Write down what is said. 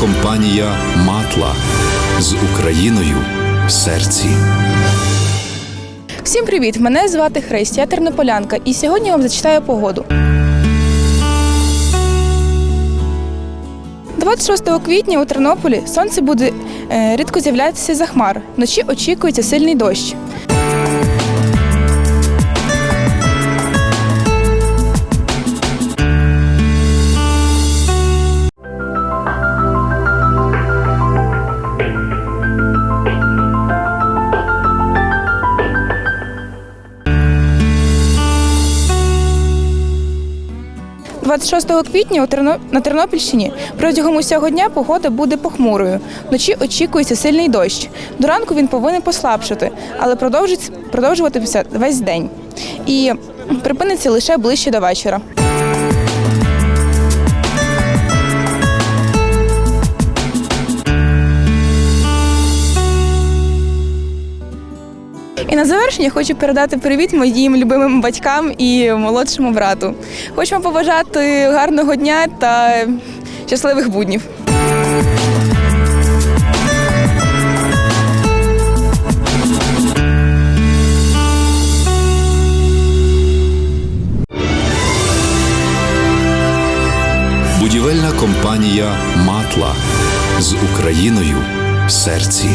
компанія Матла з Україною в серці. Всім привіт! Мене звати Христя, тернополянка, і сьогодні вам зачитаю погоду. 26 квітня у Тернополі сонце буде е, рідко з'являтися за хмар. Вночі очікується сильний дощ. – 26 квітня на Тернопільщині протягом усього дня погода буде похмурою. Вночі очікується сильний дощ. До ранку він повинен послабшати, але продовжуватиметься весь день. І припиниться лише ближче до вечора. І на завершення хочу передати привіт моїм любимим батькам і молодшому брату. Хочу вам побажати гарного дня та щасливих буднів. Будівельна компанія Матла з Україною в серці.